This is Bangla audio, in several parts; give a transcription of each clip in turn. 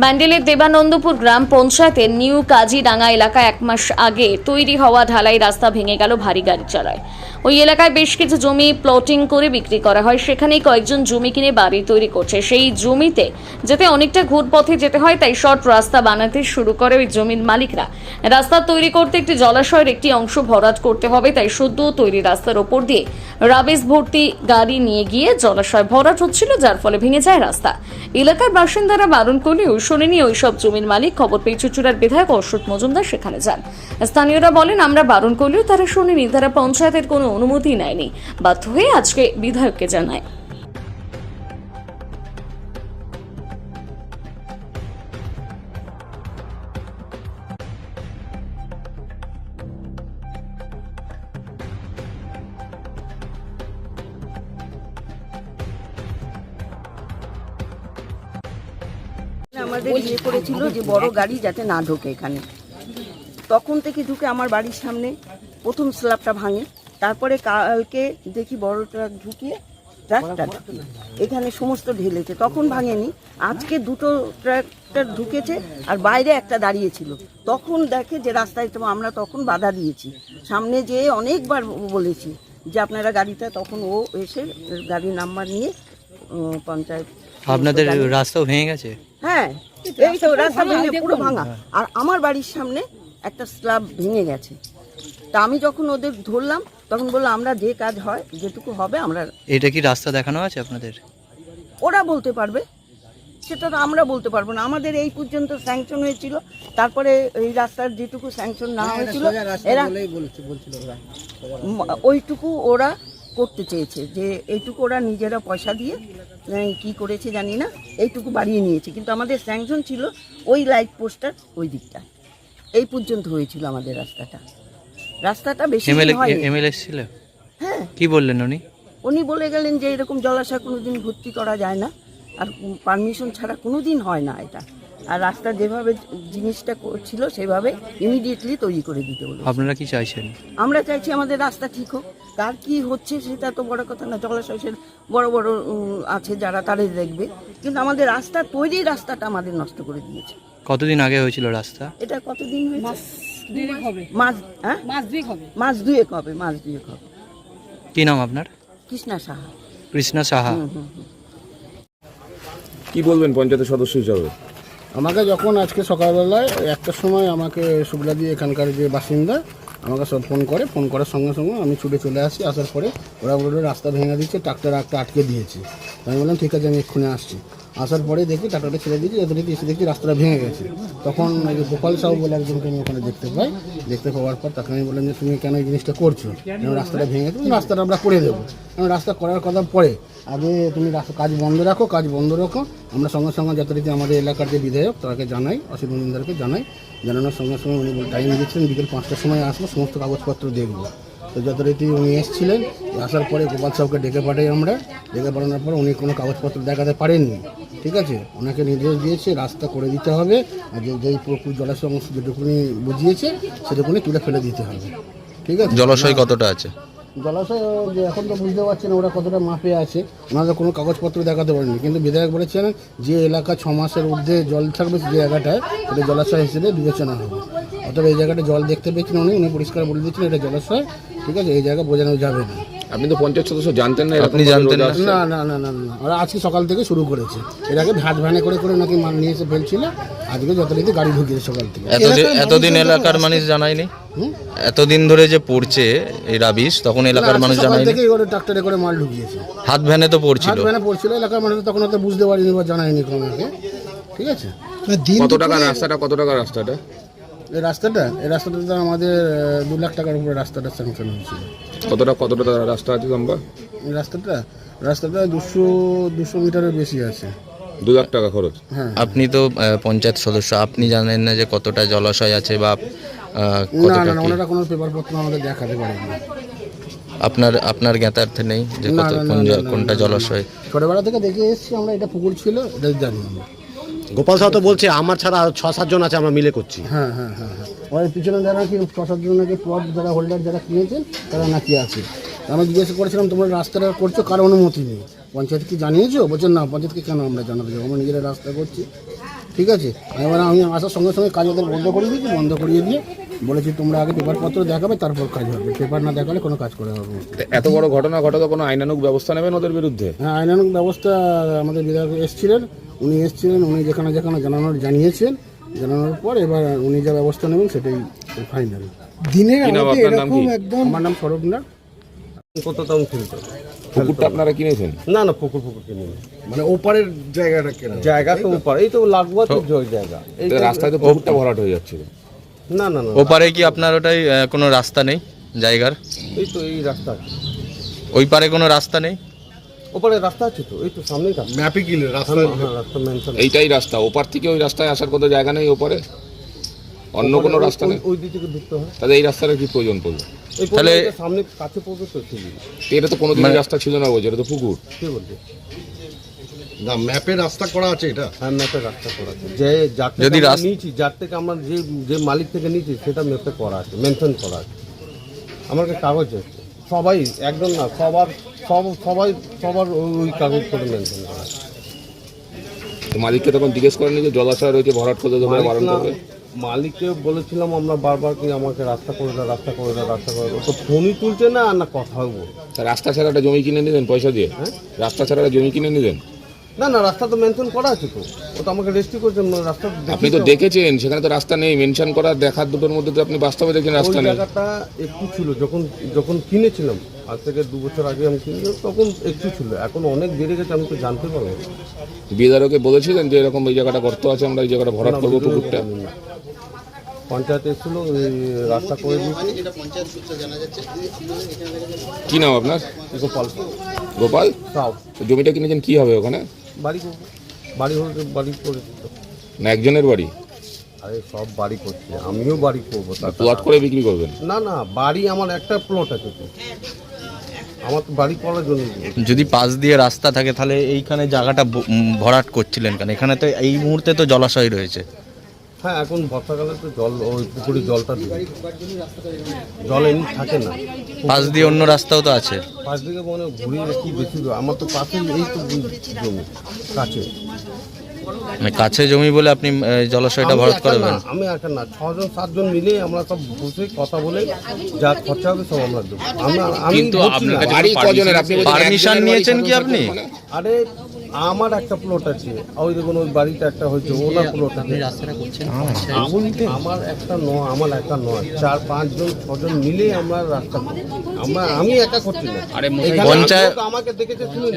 ব্যান্ডেলের দেবানন্দপুর গ্রাম পঞ্চায়েতের নিউ কাজিডাঙ্গা এলাকা এক মাস আগে তৈরি হওয়া ঢালাই রাস্তা ভেঙে গেল ভারী গাড়ি চালায়। ওই এলাকায় বেশ কিছু জমি প্লটিং করে বিক্রি করা হয়। সেখানেই কয়েকজন জমি কিনে বাড়ি তৈরি করছে। সেই জমিতে যেতে অনেকটা ঘুরপথে যেতে হয়, তাই শর্ট রাস্তা বানাতে শুরু করে ওই জমির মালিকরা। রাস্তা তৈরি করতে একটি জলাশয়ের একটি অংশ ভরাট করতে হবে, তাই সদ্য তৈরি রাস্তার ওপর দিয়ে রাবিশ ভর্তি গাড়ি নিয়ে গিয়ে জলাশয় ভরাট হচ্ছিল, যার ফলে ভেঙে যায় রাস্তা। এলাকার বাসিন্দারা বারণ করলেও শোনেনি ওইসব জমির মালিক। খবর পেয়ে চুচুড়ার বিধায়ক অশ্বত মজুমদার সেখানে যান। স্থানীয়রা বলেন, আমরা বারণ করলেও তারা শোনেনি। তারা পঞ্চায়েতের কোনো অনুমতি নেয়নি। বাধ্য হয়ে আজকে বিধায়ককে জানায়। আমাদের ইয়ে করেছিল যে বড় গাড়ি যাতে না ঢোকে এখানে। তখন থেকে ঢুকে আমার বাড়ির সামনে প্রথম স্ল্যাবটা ভাঙে। তারপরে কালকে দেখি বড় ট্রাক ঢুকিয়ে ট্রাকটা এখানে সমস্ত ঢেলেছে তখন ভাঙেনি। আজকে দুটো ট্রাক্টর ঢুকেছে আর বাইরে একটা দাঁড়িয়েছিল। তখন দেখে যে রাস্তায় তো আমরা তখন বাধা দিয়েছি। সামনে যেয়ে অনেকবার বলেছি যে আপনারা গাড়িটা তখন ও এসে গাড়ির নাম্বার নিয়ে পঞ্চায়েত আপনাদের রাস্তাও ভেঙে গেছে? হ্যাঁ এই তো রাস্তা ভেঙে পুরো ভাঙা। আর আমার বাড়ির সামনে একটা স্ল্যাব ভেঙে গেছে। তা আমি যখন ওদের ধরলাম তখন বলল আমরা যে কাজ হয় যেটুকু হবে আমরা এটা কি রাস্তা দেখানো আছে আপনাদের? ওরা বলতে পারবে। সেটা তো আমরা বলতে পারব না। আমাদের এই পর্যন্ত স্যাংশন হয়েছিল। তারপরে এই রাস্তার যেটুকু স্যাংশন না হয়েছিল এরা ওইটুকু ওরা করতে চেয়েছে যে এইটুকু ওরা নিজেরা পয়সা দিয়ে কি করেছে জানি না এইটুকু বাড়িয়ে নিয়েছে। কিন্তু আমাদের স্যাংশন ছিল ওই লাইট পোস্টার ওই দিকটা। এই পর্যন্ত হয়েছিল আমাদের রাস্তাটা। রাস্তাটা বেশি দিন এমএলএ। এমএলএ ছিল হ্যাঁ। কি বললেন উনি? উনি বলে গেলেন যে এরকম জলাশয় কোনোদিন ভর্তি করা যায় না। আর পারমিশন ছাড়া কোনোদিন হয় না এটা। আর রাস্তা যেভাবে জিনিসটা ছিল সেভাবে ইমিডিয়েটলি তৈরি করে দিতে বলে আপনারা কি চাইছেন? আমরা চাইছি আমাদের রাস্তা ঠিক হোক। কার কি হচ্ছে সেটা তো বড় কথা না। জলাশয়ের বড় বড় আছে যারা তাদের দেখবে। কিন্তু আমাদের রাস্তা তৈরি রাস্তাটা আমাদের নষ্ট করে দিয়েছে। কতদিন আগে হয়েছিল রাস্তা? এটা কতদিন হয়েছে? মাস হ্যাঁ? হবে। মাস দুয়েক হবে মাস দুয়েক হবে। কি নাম আপনার? কৃষ্ণা সাহা। কৃষ্ণা সাহা। কি বলবেন পঞ্চায়েতের সদস্য হিসাবে? আমাকে যখন আজকে সকালবেলায় একটার সময় আমাকে শুক্লা দিয়ে এখানকার যে বাসিন্দা আমাকে সব ফোন করে ফোন করার সঙ্গে সঙ্গে আমি ছুটে চলে আসি আসার পরে ওরা বলল রাস্তা ভেঙে দিচ্ছে ট্রাক্টর একটা আটকে দিয়েছে। আমি বললাম ঠিক আছে আমি এক্ষুনি আসছি। আসার পরে দেখি ট্রাক্টরটা ছেড়ে দিয়েছি। এত দেখি এসে দেখি রাস্তাটা ভেঙে গেছে। তখন ওই গোপাল সাহু বলে একজনকে আমি ওখানে দেখতে পাই। দেখতে পাওয়ার পর তাকে আমি বললাম যে, তুমি কেন এই জিনিসটা করছ? কেন রাস্তাটা ভেঙে গেছে? রাস্তাটা আমরা করে দেবো। কারণ রাস্তা করার কথা পরে, আগে তুমি রাস্তা, কাজ বন্ধ রাখো, কাজ বন্ধ রাখো। আমরা সঙ্গে সঙ্গে যথারীতি আমাদের এলাকার যে বিধায়ক, তাকে জানাই, অসিত মজুমদারকে জানাই। জানানোর সঙ্গে সঙ্গে উনি টাইম দিয়েছিলেন বিকেল পাঁচটার সময় আসব, সমস্ত কাগজপত্র দেখব। তো যথারীতি উনি এসেছিলেন আসার পরে গোপাল সাহেবকে ডেকে পাঠাই আমরা। ডেকে পাঠানোর পর উনি কোনো কাগজপত্র দেখাতে পারেননি। ঠিক আছে? ওনাকে নির্দেশ দিয়েছে রাস্তা করে দিতে হবে। আর যে যেই পুকুর জলাশয় অংশ যেটুকুনি বুঝিয়েছে সেটুকুনি তুলে ফেলে দিতে হবে। ঠিক আছে? জলাশয় কতটা আছে? জলাশয় যে এখন তো বুঝতে পারছেন ওরা কতটা মাপে আছে। ওনাদের কোনো কাগজপত্র দেখাতে পারেনি কিন্তু বিধায়ক বলেছেন যে এলাকা ছ মাসের ঊর্ধ্বে জল থাকবে যে জায়গাটায় সেটা জলাশয় হিসেবে বিবেচনা হবে। অতএব এই জায়গাটা জল দেখতে পেয়েছেন উনি উনি পরিষ্কার বলে দিচ্ছেন এটা জলাশয় ঠিক আছে এই জায়গা বোঝানো যাবে না। আপনি তো পঞ্চায়েত সদস্য জানতেন না আপনি জানতেন না? না না না না না ওরা আজকে সকাল থেকে শুরু করেছে। এর আগে ভাত ভ্যানে করে করে নাকি মাল নিয়ে এসে ফেলছিল আজকে যথারীতি গাড়ি ঢুকিয়েছে সকাল থেকে। এতদিন এতদিন এলাকার মানুষ জানায়নি? এতদিন ধরে যে পড়ছে এই রাবিশ তখন এলাকার মানুষ জানায়নি? থেকেই ওরা ট্রাক্টরে করে মাল ঢুকিয়েছে। হাত ভ্যানে তো পড়ছিল। হাত ভ্যানে পড়ছিল এলাকার মানুষ তখন হয়তো বুঝতে পারিনি বা জানায়নি কোনোকে ঠিক আছে? কত টাকা রাস্তাটা কত টাকা রাস্তাটা? এই রাস্তাটা এই রাস্তাটা তো আমাদের দু লাখ টাকার উপরে রাস্তাটা স্যাংশন হয়েছিল। কতটা কতটা রাস্তা আছে লম্বা? এই রাস্তাটা রাস্তাটা দুশো দুশো মিটারের বেশি আছে। দু লাখ টাকা খরচ? হ্যাঁ। আপনি তো আহ, পঞ্চায়েত সদস্য আপনি জানেন না যে কতটা জলাশয় আছে বা আহ, না কতটা না না কি? ওনারা কোনো পেপারপত্র আমাদের দেখাতে পারেনি আপনার আপনার জ্ঞাতার্থে নেই যে না, কত না, কোন না, জ- না, কোনটা না, না। জলাশয়? ছোটবেলা থেকে দেখে এসেছি আমরা এটা পুকুর ছিল এটা জানি আমরা। গোপাল সাহা তো বলছে আমার ছাড়া আরও ছ সাতজন আছে আমরা মিলে করছি। হ্যাঁ হ্যাঁ হ্যাঁ হ্যাঁ। ওই পিছনে যারা কি প্রশাসন নাকি প্লট যারা হোল্ডার যারা কিনেছেন তারা নাকি আছে। আমরা জিজ্ঞেস করেছিলাম তোমরা রাস্তাটা করছ কার অনুমতি নেই? পঞ্চায়েত কি জানিয়েছো? বলছেন না পঞ্চায়েতকে কেন আমরা আমরা নিজেরা রাস্তা করছি। ঠিক আছে? এবার আমি আসার সঙ্গে সঙ্গে কাজ ওদের বন্ধ করে দিয়েছি বন্ধ করিয়ে দিয়ে বলেছি তোমরা আগে পেপারপত্র দেখাবে তারপর কাজ হবে। পেপার না দেখালে কোনো কাজ করে হবে না। এত বড় ঘটনা ঘটাতে কোনো আইনানুক ব্যবস্থা নেবেন ওদের বিরুদ্ধে? হ্যাঁ আইনানুক ব্যবস্থা আমাদের বিধায়ক এসেছিলেন। উনি এসেছিলেন উনি যেখানে যেখানে জানানোর জানিয়েছেন জানানোর পর এবার উনি যা ব্যবস্থা নেবেন সেটাই ফাইনাল দিনের আপনার নাম কি? আমার নাম সরব না কতটাও ফিল্টার পুকুরটা আপনারা কিনেছেন না না পুকুর পুকুর কিনে মানে ওপারের জায়গাটা কেনা জায়গা তো উপর এই তো লাগোয়া তো জায়গা। এই রাস্তায় তো পুকুরটা ভরাট হয়ে যাচ্ছিল। না না না ওপারে কি আপনার ওটাই কোনো রাস্তা নেই জায়গার? এই তো এই রাস্তা। ওই পারে কোনো রাস্তা নেই? ওপারে রাস্তা আছে তো এই তো সামনেই রাস্তা। ম্যাপে কি রাস্তা হ্যাঁ রাস্তা মেনশন এইটাই রাস্তা ওপার থেকে ওই রাস্তায় আসার কোনো জায়গা নেই ওপারে। অন্য কোনো রাস্তা নেই। ওই দিক থেকে ঢুকতে হয়। তাহলে এই রাস্তাটা কি প্রয়োজন পড়বে? এই তাহলে- তাহলে সামনে কাছে পড়বে তো এটা তো কোনোদিনই রাস্তা ছিল না বলছে এটা তো পুকুর। কি বলছে? না ম্যাপে রাস্তা করা আছে এটা। হ্যাঁ ম্যাপে রাস্তা করা আছে। যে যার থেকে যদি আমরা রাস- নিয়েছি যার থেকে আমরা যে যে মালিক থেকে নিয়েছি সেটা ম্যাপে করা আছে মেনশন করা আছে। আমার কাছে কাগজ আছে। সবাই একদম না সবার সব সবাই সবার ওই- কাগজ করে মেনশন করা তো মালিককে তখন জিজ্ঞেস করেনি যে জলাশয় রয়েছে ভরাট করে দেবে বারণ করবে? মালিককে বলেছিলাম আমরা বারবার কি আমাকে রাস্তা করে দাও রাস্তা করে দাও রাস্তা করে দাও তো ফোনই তুলছে না আর না কথা বলব তা রাস্তা ছাড়া একটা জমি কিনে নিলেন পয়সা দিয়ে? রাস্তা ছাড়া একটা জমি কিনে নিলেন না না রাস্তা তো মেনশন করা আছে তো। ও তো আমাকে রেস্টি করছে রাস্তা আপনি তো দেখেছেন সেখানে তো রাস্তা নেই মেনশন করা দেখার দুটোর মধ্যে তো আপনি বাস্তবে দেখেন রাস্তা নেই। জায়গাটা একটু ছিল যখন যখন কিনেছিলাম আজ থেকে দু বছর আগে আমি কিনেছিলাম তখন একটু ছিল এখন অনেক বেড়ে গেছে আমি তো জানতে পারব না। বিদারকে বলেছিলেন যে এরকম এই জায়গাটা গর্ত আছে আমরা এই জায়গাটা ভরাট করব পুকুরটা। পঞ্চায়েত এসেছিল রাস্তা করে দিয়েছে। কি নাম আপনার? গোপাল। গোপাল? জমিটা কিনেছেন কি হবে ওখানে? বাড়ি করব। বাড়ি হলে বাড়ি করে দিত। না একজনের বাড়ি? আরে সব বাড়ি করছে। আমিও বাড়ি করব প্লট করে বিক্রি করবেন? না না বাড়ি আমার একটা প্লট আছে তো। আমার তো বাড়ি করার জন্য যদি পাশ দিয়ে রাস্তা থাকে তাহলে এইখানে জায়গাটা ভরাট করছিলেন কেন? এখানে তো এই মুহূর্তে তো জলাশয় রয়েছে। হ্যাঁ এখন বর্ষাকালে তো জল ওই পুকুরে জলটা দিই জল এমনি থাকে না পাশ দিয়ে অন্য রাস্তাও তো আছে পাশ দিকে মনে ঘুরিয়ে কি বেশি দূর। আমার তো পাশে এই তো জমি কাছে মানে কাছে জমি বলে আপনি আহ, জলাশয়টা আমি একা করবেন না, আমি একা না ছজন সাতজন মিলে আমরা সব বসে কথা বলে যা খরচা হবে সব আমরা দেবো আমরা আমি বলছি না। বাড়ি কজনের আপনি বলছেন Permission বাড়ি নিয়েছেন কি আপনি? ওখানে? আরে আমার একটা প্লট আছে। ওই দেখুন ওই বাড়িটা একটা হয়েছে ওনার প্লট আছে। আমি- আমার একটা নয় আমার একটা নয় চার পাঁচজন ছজন মিলে আমরা রাস্তা করি। আমরা আমি একা করছি না। পঞ্চায়েত- আমাকে দেখেছে শুনুন।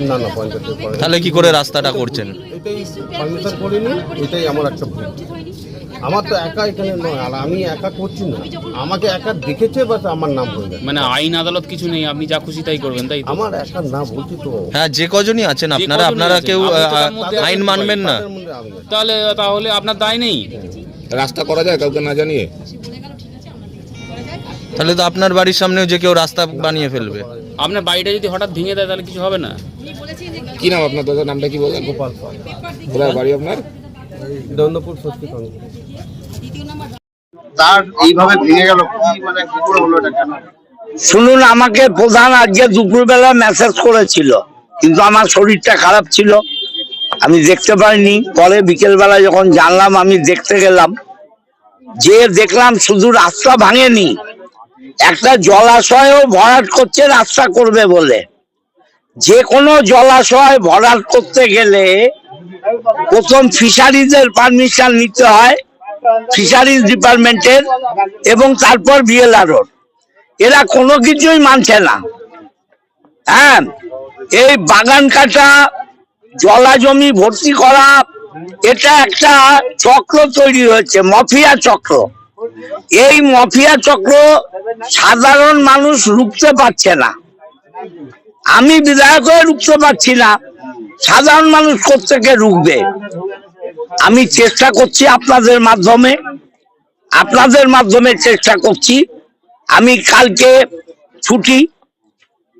না না পঞ্চায়েতের পরে তাহলে কি করে রাস্তাটা করছেন? এটাই পারমিশন করিনি এটাই আমার একটা আমার তো একা এখানে নয় আর আমি একা করছি না। আমাকে একা দেখেছে বাস আমার নাম গেছে। মানে আইন আদালত কিছু নেই আপনি যা খুশি তাই করবেন তাই তো? আমার একা না বলছি তো। হ্যাঁ যে কজনই আছেন আপনারা কজনই আপনারা আছেন, কেউ আপনি তো আহ, মধ্যে আইন আছেন মানবেন না। তাদের মধ্যে আমি আছি। তাহলে তাহলে আপনার দায় নেই? রাস্তা করা যায় কাউকে না জানিয়ে? তাহলে তো আপনার বাড়ির সামনেও যে কেউ রাস্তা বানিয়ে ফেলবে। আপনার বাড়িটা যদি হঠাৎ ভেঙে দেয় তাহলে কিছু হবে না? কি নাম আপনার দাদার? নামটা কি বলেন? গোপাল পাল। কোথায় বাড়ি আপনার? দন্দপুর ষষ্ঠী কংগ্রেস তার এইভাবে ভেঙে গেল মানে কি করে হলো এটা কেন শুনুন আমাকে প্রধান আজকে দুপুরবেলা মেসেজ করেছিল কিন্তু আমার শরীরটা খারাপ ছিল। আমি দেখতে পারিনি পরে বিকেলবেলা যখন জানলাম আমি দেখতে গেলাম। যে দেখলাম শুধু রাস্তা ভাঙেনি একটা জলাশয়ও ভরাট করছে রাস্তা করবে বলে। যে কোনো জলাশয় ভরাট করতে গেলে প্রথম ফিশারিজের পারমিশন নিতে হয় ফিশারিজ ডিপার্টমেন্টের এবং তারপর বিএলআরওর এরা কোনো কিছুই মানছে না। হ্যাঁ এই বাগান কাটা, জলা জমি ভর্তি করা, এটা একটা চক্র তৈরি হয়েছে, মফিয়া চক্র। এই মফিয়া চক্র সাধারণ মানুষ রুখতে পারছে না। আমি বিধায়ক হয়ে রুখতে পারছি না। সাধারণ মানুষ কোথেকে রুখবে আমি চেষ্টা করছি আপনাদের মাধ্যমে আপনাদের মাধ্যমে চেষ্টা করছি। আমি কালকে ছুটি,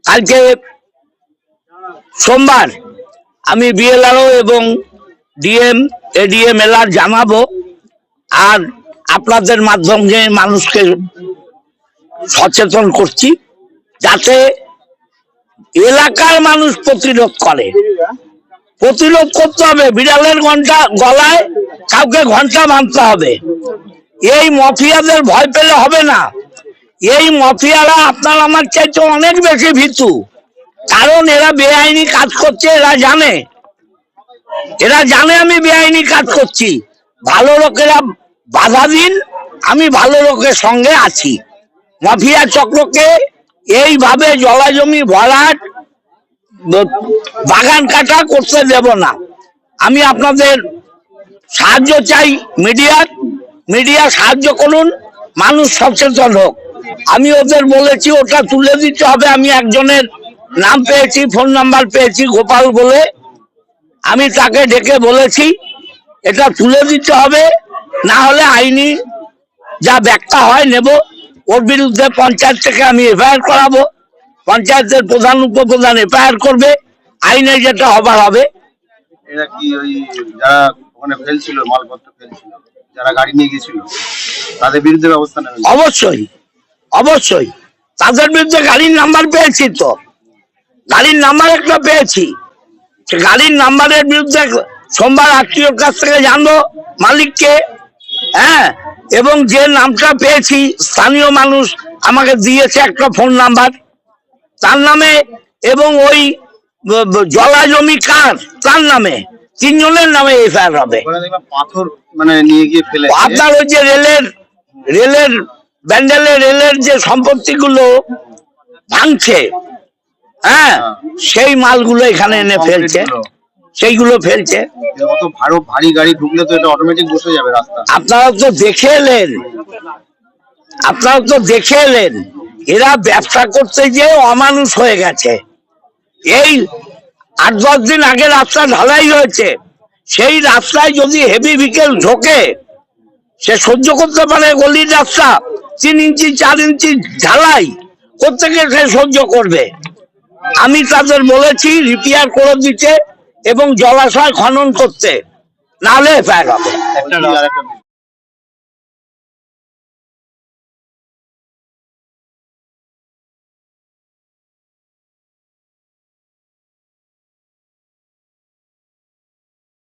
কালকে সোমবার আমি বিএলআরও এবং ডিএম, এডিএম এলআর জানাব। আর আপনাদের মাধ্যমে মানুষকে সচেতন করছি, যাতে এলাকার মানুষ প্রতিরোধ করে। প্রতিরোধ করতে হবে। বিড়ালের ঘণ্টা গলায় কাউকে ঘণ্টা বাঁধতে হবে। এই মফিয়াদের ভয় পেলে হবে না। এই মফিয়ারা আপনার আমার চাইতে অনেক বেশি ভীতু। কারণ এরা বেআইনি কাজ করছে, এরা জানে। এরা জানে আমি বেআইনি কাজ করছি। ভালো লোকেরা বাধা দিন, আমি ভালো লোকের সঙ্গে আছি। মাফিয়া চক্রকে এইভাবে জলাজমি ভরাট বাগান কাটা করতে দেব না। আমি আপনাদের সাহায্য চাই মিডিয়ার মিডিয়া সাহায্য করুন, মানুষ সচেতন হোক। আমি ওদের বলেছি, ওটা তুলে দিতে হবে। আমি একজনের নাম পেয়েছি, ফোন নাম্বার পেয়েছি, গোপাল বলে। আমি তাকে ডেকে বলেছি, এটা তুলে দিতে হবে, না হলে আইনি যা ব্যাখ্যা হয় নেব, ওর বিরুদ্ধে পঞ্চায়েত থেকে আমি এফআইআর করাবো। পঞ্চায়েতের প্রধান উপপ্রধান এফআইআর করবে আইনে যেটা হবার হবে। এরা কি ওই যারা ওখানে ফেলছিল মালপত্র ফেলছিল যারা গাড়ি নিয়ে গেছিল তাদের বিরুদ্ধে ব্যবস্থা নেবেন অবশ্যই অবশ্যই। তাদের বিরুদ্ধে গাড়ির নাম্বার পেয়েছি তো। গাড়ির নাম্বার একটা পেয়েছি। গাড়ির নাম্বারের বিরুদ্ধে সোমবার আত্মীয়র কাছ থেকে জানব মালিককে হ্যাঁ? এবং যে নামটা পেয়েছি স্থানীয় মানুষ আমাকে দিয়েছে একটা ফোন নাম্বার তার নামে এবং ওই জলা জমি কার? তার নামে। তিনজনের নামে এফআইআর হবে। পাথর মানে নিয়ে গিয়ে ফেলে আপনার ওই যে রেলের রেলের ব্যান্ডেলের রেলের যে সম্পত্তিগুলো ভাঙছে হ্যাঁ সেই মালগুলো এখানে এনে ফেলছে। সেইগুলো ফেলছে। ভারী গাড়ি ঢুকলে তো এটা অটোমেটিক বসে যাবে রাস্তা। আপনারা তো দেখে এলেন। আপনারা তো দেখে এলেন। এরা ব্যবসা করতে গিয়ে অমানুষ হয়ে গেছে। এই আট দশ দিন আগে রাস্তা ঢালাই হয়েছে। সেই রাস্তায় যদি হেভি ভিকেল ঢোকে, সে সহ্য করতে পারে গলির রাস্তা। তিন ইঞ্চি, চার ইঞ্চি ঢালাই প্রত্যেকে সে সহ্য করবে? আমি তাদের বলেছি রিপেয়ার করে দিতে এবং জলাশয় খনন করতে। আর একটা